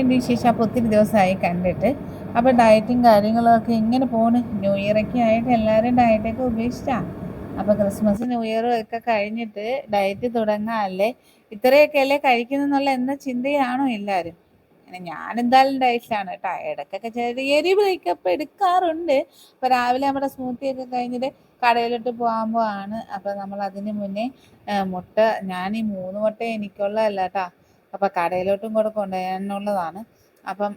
എന്ത് വിശേഷം അപ്പോൾ ഒത്തിരി ദിവസമായി കണ്ടിട്ട്. അപ്പോൾ ഡയറ്റും കാര്യങ്ങളൊക്കെ ഇങ്ങനെ പോണ്. ന്യൂ ഇയറൊക്കെ ആയിട്ട് എല്ലാവരും ഡയറ്റൊക്കെ ഉപേക്ഷിച്ചാ. അപ്പോൾ ക്രിസ്മസ് ന്യൂ ഇയറും ഒക്കെ കഴിഞ്ഞിട്ട് ഡയറ്റ് തുടങ്ങാല്ലേ? ഇത്രയൊക്കെ അല്ലേ കഴിക്കുന്നെന്നുള്ള എന്ന ചിന്തയാണോ എല്ലാവരും ഞാൻ എന്തായാലും ഡയറ്റിലാണ് കേട്ടോ ഇടയ്ക്കൊക്കെ ചെറിയൊരു ബ്രേക്കപ്പ് എടുക്കാറുണ്ട്. അപ്പോൾ രാവിലെ നമ്മുടെ സ്മൂത്തി ഒക്കെ കഴിഞ്ഞിട്ട് കടയിലോട്ട് പോകുമ്പോൾ ആണ് അപ്പോൾ നമ്മൾ അതിന് മുന്നേ മുട്ട ഞാൻ ഈ മൂന്ന് മുട്ട എനിക്കുള്ളതല്ല കേട്ടോ അപ്പം കടയിലോട്ടും കൂടെ കൊണ്ടുപോകാനുള്ളതാണ് അപ്പം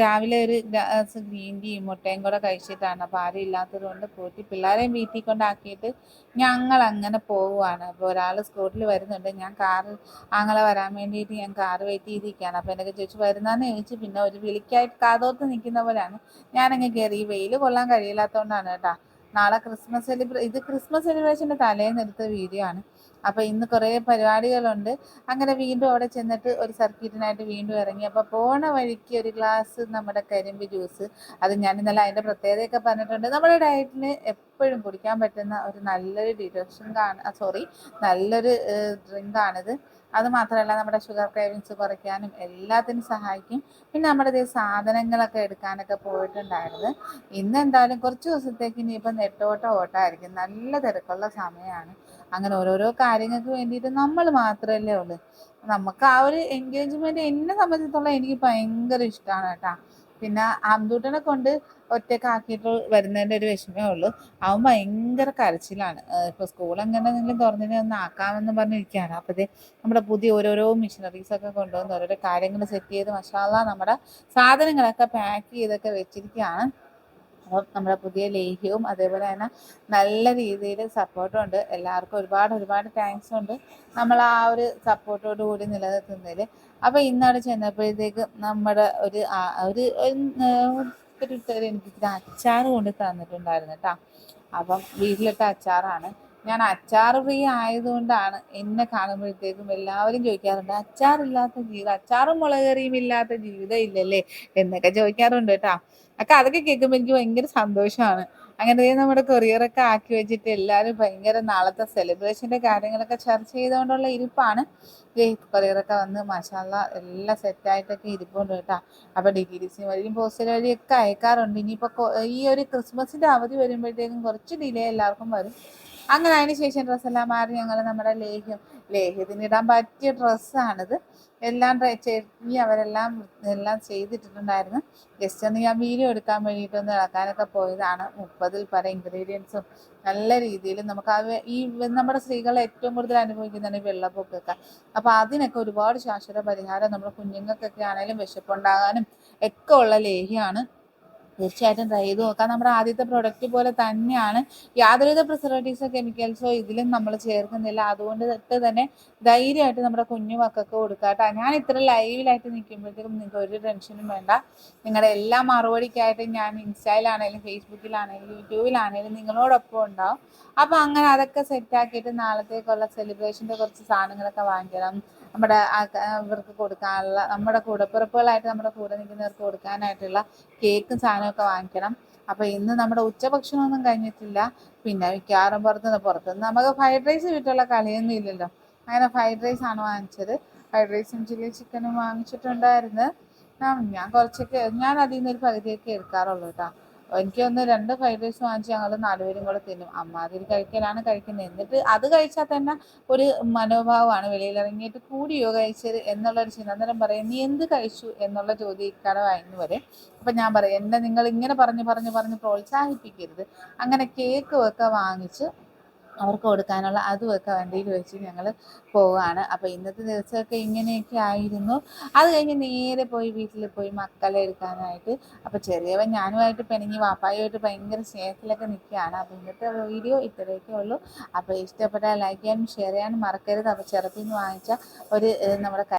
രാവിലെ ഒരു ഗ്ലാസ് ഗ്രീൻ ടീയും മുട്ടയും കൂടെ കഴിച്ചിട്ടാണ്. അപ്പോൾ ആരും ഇല്ലാത്തത് കൊണ്ട് പോറ്റി പിള്ളേരെയും വീട്ടിൽ കൊണ്ടാക്കിയിട്ട് ഞങ്ങൾ അങ്ങനെ പോവുകയാണ് അപ്പോൾ ഒരാൾ സ്കൂട്ടിൽ വരുന്നുണ്ട്. ഞാൻ കാറ് ആങ്ങളെ വരാൻ വേണ്ടിയിട്ട് ഞാൻ കാറ് വെയിറ്റ് ചെയ്തിരിക്കുകയാണ്. അപ്പോൾ എന്നൊക്കെ ചോദിച്ചു വരുന്നതെന്ന് ചോദിച്ചു. പിന്നെ ഒരു വിളിക്കായിട്ട് കാതോർത്ത് നിൽക്കുന്ന പോലെയാണ്. ഞാനങ്ങ് കയറി വെയിൽ കൊള്ളാൻ കഴിയില്ലാത്തതുകൊണ്ടാണ് കേട്ടോ. നാളെ ക്രിസ്മസ് സെലിബ്രേ ഇത് ക്രിസ്മസ് സെലിബ്രേഷന്റെ തലേന്ന് എടുത്ത വീഡിയോ ആണ്. അപ്പോൾ ഇന്ന് കുറേ പരിപാടികളുണ്ട്. അങ്ങനെ വീണ്ടും അവിടെ ചെന്നിട്ട് ഒരു സർക്യൂട്ടിനായിട്ട് വീണ്ടും ഇറങ്ങി. അപ്പോൾ പോണ വഴിക്ക് ഒരു ഗ്ലാസ് നമ്മുടെ കരിമ്പ് ജ്യൂസ് അത് ഞാൻ ഇന്നലെ അതിന്റെ പ്രത്യേകതയൊക്കെ പറഞ്ഞിട്ടുണ്ട്. നമ്മുടെ ഡയറ്റിന് എപ്പോഴും കുടിക്കാൻ പറ്റുന്ന ഒരു നല്ലൊരു ഡിറ്റോക്ഷൻ കാണ സോറി നല്ലൊരു ഡ്രിങ്കാണിത് അത് മാത്രമല്ല നമ്മുടെ ഷുഗർ ക്രേവിങ്സ് കുറയ്ക്കാനും എല്ലാത്തിനും സഹായിക്കും. പിന്നെ നമ്മുടെ സാധനങ്ങളൊക്കെ എടുക്കാനൊക്കെ പോയിട്ടുണ്ടായിരുന്നു. ഇന്ന് എന്തായാലും കുറച്ച് ദിവസത്തേക്ക് ഇനിയിപ്പോൾ നെട്ടോട്ട ഓട്ടമായിരിക്കും. നല്ല തിരക്കുള്ള സമയമാണ്. അങ്ങനെ ഓരോരോ കാര്യങ്ങൾക്ക് വേണ്ടിയിട്ട് നമ്മൾ മാത്രമല്ലേ ഉള്ളൂ. നമുക്ക് ആ ഒരു എൻഗേജ്മെന്റ് എന്നെ സംബന്ധിച്ചിടത്തോളം എനിക്ക് ഭയങ്കര ഇഷ്ടമാണ് കേട്ടോ. പിന്നെ ആംദൂട്ടനെ കൊണ്ട് ഒറ്റക്കാക്കിയിട്ട് വരുന്നതിന്റെ ഒരു വിഷമേ ഉള്ളൂ. അവൻ ഭയങ്കര കരച്ചിലാണ്. ഇപ്പോൾ സ്കൂൾ എങ്ങനെയെങ്കിലും തുറന്നിനെ ഒന്ന് ആക്കാമെന്ന് പറഞ്ഞിരിക്കുകയാണ്. അപ്പോഴത്തെ നമ്മുടെ പുതിയ ഓരോരോ മിഷനറീസൊക്കെ കൊണ്ടുവന്ന് ഓരോരോ കാര്യങ്ങൾ സെറ്റ് ചെയ്ത് മഷാല നമ്മുടെ സാധനങ്ങളൊക്കെ പാക്ക് ചെയ്തൊക്കെ വെച്ചിരിക്കുകയാണ്. അപ്പം നമ്മുടെ പുതിയ ലേഹ്യവും അതേപോലെ തന്നെ നല്ല രീതിയിൽ സപ്പോർട്ടും ഉണ്ട്. എല്ലാവർക്കും ഒരുപാട് ഒരുപാട് താങ്ക്സ് ഉണ്ട്. നമ്മൾ ആ ഒരു സപ്പോർട്ടോട് കൂടി നിലനിർത്തുന്നതിൽ. അപ്പോൾ ഇന്നവിടെ ചെന്നപ്പോഴത്തേക്ക് നമ്മുടെ ഒരു ഒരു ഒരു എനിക്ക് അച്ചാർ കൊണ്ട് തന്നിട്ടുണ്ടായിരുന്നു കേട്ടോ. അപ്പം വീട്ടിലിട്ട അച്ചാറാണ്. ഞാൻ അച്ചാർ ഫ്രീ ആയതുകൊണ്ടാണ് എന്നെ കാണുമ്പോഴത്തേക്കും എല്ലാവരും ചോദിക്കാറുണ്ട് അച്ചാറില്ലാത്ത ജീവിതം അച്ചാറും മുളകറിയും ഇല്ലാത്ത ജീവിതം ഇല്ലല്ലേ? എന്നൊക്കെ ചോദിക്കാറുണ്ട് കേട്ടോ. ഒക്കെ അതൊക്കെ കേൾക്കുമ്പോൾ എനിക്ക് ഭയങ്കര സന്തോഷമാണ്. അങ്ങനെ നമ്മുടെ കൊറിയറൊക്കെ ആക്കി വെച്ചിട്ട് എല്ലാവരും ഭയങ്കര നാളത്തെ സെലിബ്രേഷന്റെ കാര്യങ്ങളൊക്കെ ചർച്ച ചെയ്തുകൊണ്ടുള്ള ഇരിപ്പാണ്. കൊറിയറൊക്കെ വന്ന് മസാല എല്ലാം സെറ്റായിട്ടൊക്കെ ഇരിപ്പുണ്ട് കേട്ടോ. അപ്പോൾ ഡി ടി ഡി സി വഴിയും പോസ്റ്റൽ വഴിയൊക്കെ അയക്കാറുണ്ട്. ഇനിയിപ്പോൾ ഈ ഒരു ക്രിസ്മസിന്റെ അവധി വരുമ്പോഴത്തേക്കും കുറച്ച് ഡിലേ എല്ലാവർക്കും വരും. അങ്ങനെ അതിന് ശേഷം ഡ്രസ്സെല്ലാം മാറി ഞങ്ങൾ നമ്മുടെ ലേഹ്യം ലേഹ്യത്തിന് ഇടാൻ പറ്റിയ ഡ്രസ്സാണിത്. എല്ലാം ചെയ്ത് അവരെല്ലാം എല്ലാം ചെയ്തിട്ടിട്ടുണ്ടായിരുന്നു. ജസ്റ്റ് ഒന്ന് ഞാൻ വീഡിയോ എടുക്കാൻ വേണ്ടിയിട്ടൊന്ന് ഇളക്കാനൊക്കെ പോയതാണ്. മുപ്പതിൽ പല ഇൻഗ്രീഡിയൻസും നല്ല രീതിയിൽ നമുക്ക് ആ ഈ നമ്മുടെ സ്ത്രീകൾ ഏറ്റവും കൂടുതൽ അനുഭവിക്കുന്നതാണ് ഈ വെള്ളപ്പൊക്കൊക്കെ. അപ്പോൾ അതിനൊക്കെ ഒരുപാട് ശാശ്വത പരിഹാരം നമ്മുടെ കുഞ്ഞുങ്ങൾക്കൊക്കെ ആണെങ്കിലും വിശപ്പുണ്ടാകാനും ഒക്കെ ഉള്ള ലേഹ്യമാണ്. തീർച്ചയായിട്ടും ട്രൈ ചെയ്ത് നോക്കാം. നമ്മുടെ ആദ്യത്തെ പ്രൊഡക്റ്റ് പോലെ തന്നെയാണ് യാതൊരുവിധ പ്രിസർവേറ്റീവ്സോ കെമിക്കൽസോ ഇതിലും നമ്മൾ ചേർക്കുന്നില്ല. അതുകൊണ്ട് തന്നെ ധൈര്യമായിട്ട് നമ്മുടെ കുഞ്ഞു മക്കൾക്ക് കൊടുക്കാം കേട്ടോ. ഞാൻ ഇത്ര ലൈവിലായിട്ട് നിൽക്കുമ്പോഴത്തേക്കും നിങ്ങൾക്ക് ഒരു ടെൻഷനും വേണ്ട. നിങ്ങളുടെ എല്ലാ മറുപടിക്കായിട്ട് ഞാൻ ഇൻസ്റ്റയിലാണെങ്കിലും ഫേസ്ബുക്കിലാണെങ്കിലും യൂട്യൂബിലാണെങ്കിലും നിങ്ങളോടൊപ്പം ഉണ്ടാവും. അപ്പോൾ അങ്ങനെ അതൊക്കെ സെറ്റാക്കിയിട്ട് നാളത്തേക്കുള്ള സെലിബ്രേഷന്റെ കുറച്ച് സാധനങ്ങളൊക്കെ വാങ്ങിക്കണം. നമ്മുടെ ഇവർക്ക് കൊടുക്കാനുള്ള നമ്മുടെ കൂടപ്പിറപ്പുകളായിട്ട് നമ്മുടെ കൂടെ നിൽക്കുന്നവർക്ക് കൊടുക്കാനായിട്ടുള്ള കേക്കും സാധനമൊക്കെ വാങ്ങിക്കണം. അപ്പോൾ ഇന്ന് നമ്മുടെ ഉച്ചഭക്ഷണമൊന്നും കഴിഞ്ഞിട്ടില്ല. പിന്നെ മിക്കവാറും പുറത്തുനിന്ന് പുറത്തുനിന്ന് നമുക്ക് ഫ്രൈഡ് റൈസ് വീട്ടിലുള്ള കളിയൊന്നും ഇല്ലല്ലോ. അങ്ങനെ ഫ്രൈഡ് റൈസ് ആണ് വാങ്ങിച്ചത്. ഫ്രൈഡ് റൈസും ചില്ലി ചിക്കനും വാങ്ങിച്ചിട്ടുണ്ടായിരുന്നു. ഞാൻ കുറച്ചൊക്കെ ഞാൻ അതിൽ നിന്ന് ഒരു പകുതിയൊക്കെ എടുക്കാറുള്ളൂ കേട്ടോ. എനിക്കൊന്ന് രണ്ട് ഫ്രൈഡ് റൈസ് വാങ്ങിച്ച് ഞങ്ങൾ നാലുപേരും കൂടെ തിന്നും. അമ്മാതിരി കഴിക്കലാണ് കഴിക്കുന്നത്. എന്നിട്ട് അത് കഴിച്ചാൽ തന്നെ ഒരു മനോഭാവമാണ് വെളിയിൽ ഇറങ്ങിയിട്ട് കൂടിയോ കഴിച്ചത് എന്നുള്ളൊരു ചിന്ത. അന്നേരം പറയും നീ എന്ത് കഴിച്ചു? എന്നുള്ള ചോദ്യക്കാരെ വാങ്ങി വരെ. അപ്പം ഞാൻ പറയും എന്നെ നിങ്ങൾ ഇങ്ങനെ പറഞ്ഞ് പറഞ്ഞ് പറഞ്ഞ് പ്രോത്സാഹിപ്പിക്കരുത്. അങ്ങനെ കേക്ക് ഒക്കെ വാങ്ങിച്ച് അവർക്ക് കൊടുക്കാനുള്ള അതുമൊക്കെ വണ്ടിയിൽ വെച്ച് ഞങ്ങൾ പോവുകയാണ് അപ്പോൾ ഇന്നത്തെ ദിവസമൊക്കെ ഇങ്ങനെയൊക്കെ ആയിരുന്നു. അത് കഴിഞ്ഞ് നേരെ പോയി വീട്ടിൽ പോയി മക്കളെ എടുക്കാനായിട്ട്. അപ്പോൾ ചെറിയവൻ ഞാനുമായിട്ട് പിണങ്ങി വാപ്പായുമായിട്ട് ഭയങ്കര സ്നേഹത്തിലൊക്കെ നിൽക്കുകയാണ്. അപ്പോൾ ഇന്നത്തെ വീഡിയോ ഇത്രയൊക്കെ ഉള്ളൂ. അപ്പോൾ ഇഷ്ടപ്പെട്ടാൽ ലൈക്ക് ചെയ്യാനും ഷെയർ ചെയ്യാനും മറക്കരുത്. അപ്പോൾ ചെറുപ്പിൽ വാങ്ങിച്ച ഒരു നമ്മുടെ